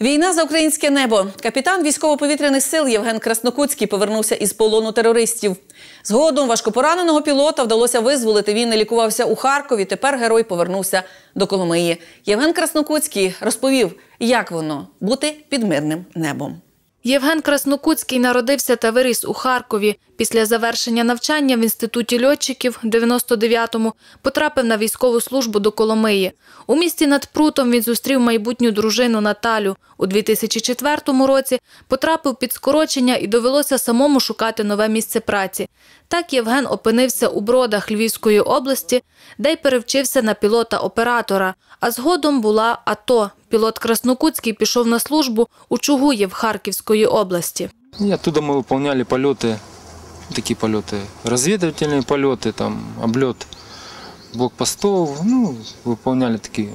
Війна за українське небо. Капітан військово-повітряних сил Євген Краснокутський повернувся із полону терористів. Згодом важкопораненого пілота вдалося визволити. Він не лікувався у Харкові. Тепер герой повернувся до Коломиї. Євген Краснокутський розповів, як воно бути під мирним небом. Євген Краснокутський народився та виріс у Харкові. Після завершення навчання в інституті льотчиків 99-му потрапив на військову службу до Коломиї. У місті над Прутом він зустрів майбутню дружину Наталю. У 2004 році потрапив під скорочення і довелося самому шукати нове місце праці. Так Євген опинився у Бродах Львівської області, де й перевчився на пілота-оператора. А згодом була АТО. Пілот Краснокутський пішов на службу у Чугуїв Харківської області. И оттуда мы выполняли полеты, такие полеты, разведывательные полеты, там, облет блокпостов, ну, выполняли такие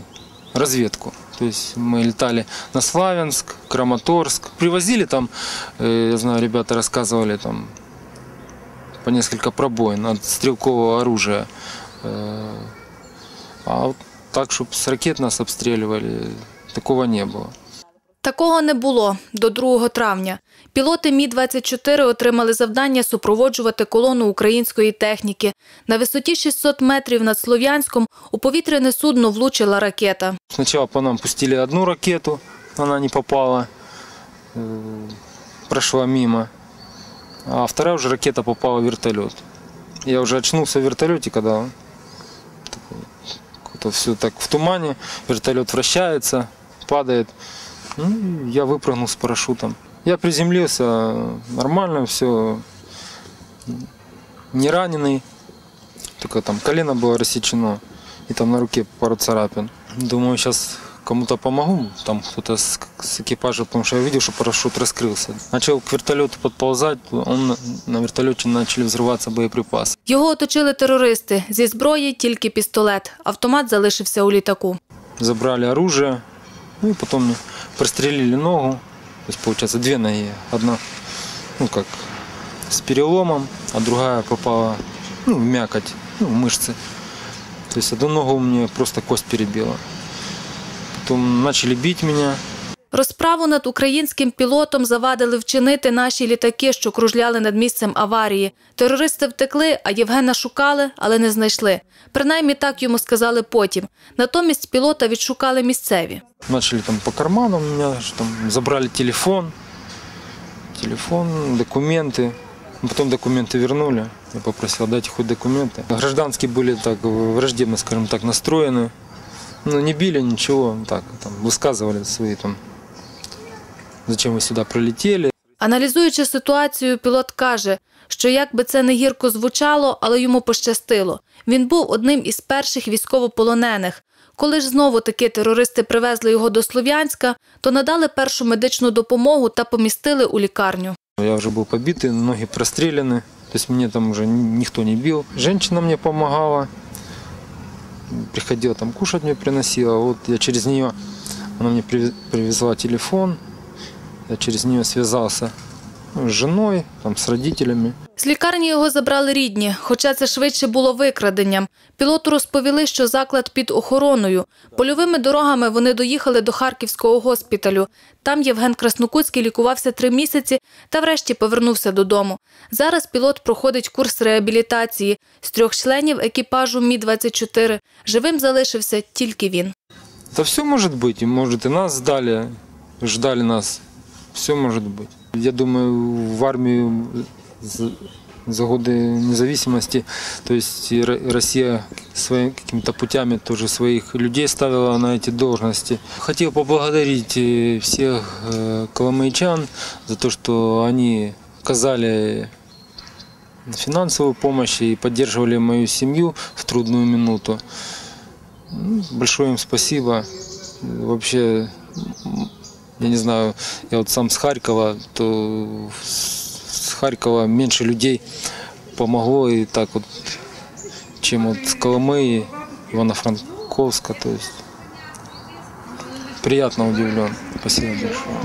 разведку. То есть мы летали на Славянск, Краматорск, привозили там, э, я знаю, ребята рассказывали там по несколько пробоин от стрелкового оружия. Э, А вот так, чтобы с ракет нас обстреливали, такого не было. Такого не було до 2 травня. Пілоти Мі-24 отримали завдання супроводжувати колону української техніки. На висоті 600 метрів над Слов'янськом у повітряне судно влучила ракета. Сначала по нам пустили одну ракету, она не попала, э, прошла мимо. А вторая уже ракета попала в вертолет. Я уже очнулся в вертолете, когда это все так в тумане, вертолет вращается, падает. Ну, и я выпрыгнул с парашютом. Я приземлился нормально, все не раненый, только там колено было рассечено и там на руке пару царапин. Думаю, сейчас кому-то помогу, там кто-то с, с экипажа, потому что я видел, что парашют раскрылся. Начал к вертолету подползать, он на- на вертолете начали взрываться боеприпасы. Його оточили терористи. Зі зброї тільки пістолет. Автомат залишився у літаку. Забрали оружие, ну и потом мне прострелили ногу, то есть получается две ноги, одна, ну как, с переломом, а другая попала, ну, в мякоть, ну, в мышцы. То есть одну ногу мне просто кость перебила. Потом начали бить меня, Розправу над українським пілотом завадили вчинити наші літаки, що кружляли над місцем аварії. Терористи втекли, а Євгена шукали, але не знайшли. Принаймні так йому сказали потім. Натомість пілота відшукали місцеві. начали там по карманам у меня, что там забрали телефон, телефон, документы. Ну, Потом документы вернули. Я попросил, дайте хоть документы. Гражданские были так враждебно, скажем так, настроены. Ну, не били, ничего, так, там, высказывали свои там, зачем вы сюда прилетели. Аналізуючи ситуацію, пілот каже, що як би це не гірко звучало, але йому пощастило. Він був одним із перших військовополонених. Коли ж знову таки терористи привезли його до Слов'янська, то надали першу медичну допомогу та помістили у лікарню. Я уже был побитый, ноги простреляны, то есть мне там уже ни- никто не бил. Женщина мне помогала, приходила там кушать мне приносила, вот я через нее, она мне приве- привезла телефон, я через нее связался ну, с женой, там, с родителями. З лікарні його забрали рідні, хоча це швидше було викраденням. Пілоту розповіли, що заклад під охороною. Польовими дорогами вони доїхали до Харківського госпіталю. Там Євген Краснокутський лікувався три місяці та врешті повернувся додому. Зараз пілот проходить курс реабілітації. З трьох членів екіпажу Мі-24 живим залишився тільки він. Да все может быть, и может и нас сдали, ждали нас, все может быть. Я думаю, в армию за, годы независимости, то есть Россия своими какими-то путями тоже своих людей ставила на эти должности. Хотел поблагодарить э, всех э, коломейчан за то, что они оказали финансовую помощь и поддерживали мою семью в трудную минуту. Ну, Большое им спасибо. Вообще, я не знаю, я вот сам с Харькова, то с Харькова меньше людей помогло и так вот, чем вот с Коломы, Ивано-Франковска, то есть приятно удивлен. Спасибо большое.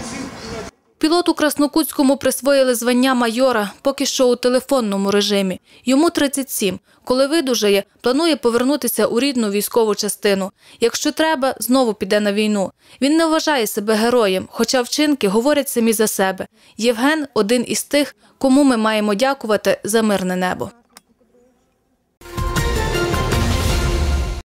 Пілоту Краснокутському присвоїли звання майора, поки що у телефонному режимі. Йому 37. Коли видужає, планує повернутися у рідну військову частину. Якщо треба, знову піде на війну. Він не вважає себе героєм, хоча вчинки говорять самі за себе. Євген один із тих, кому ми маємо дякувати за мирне небо.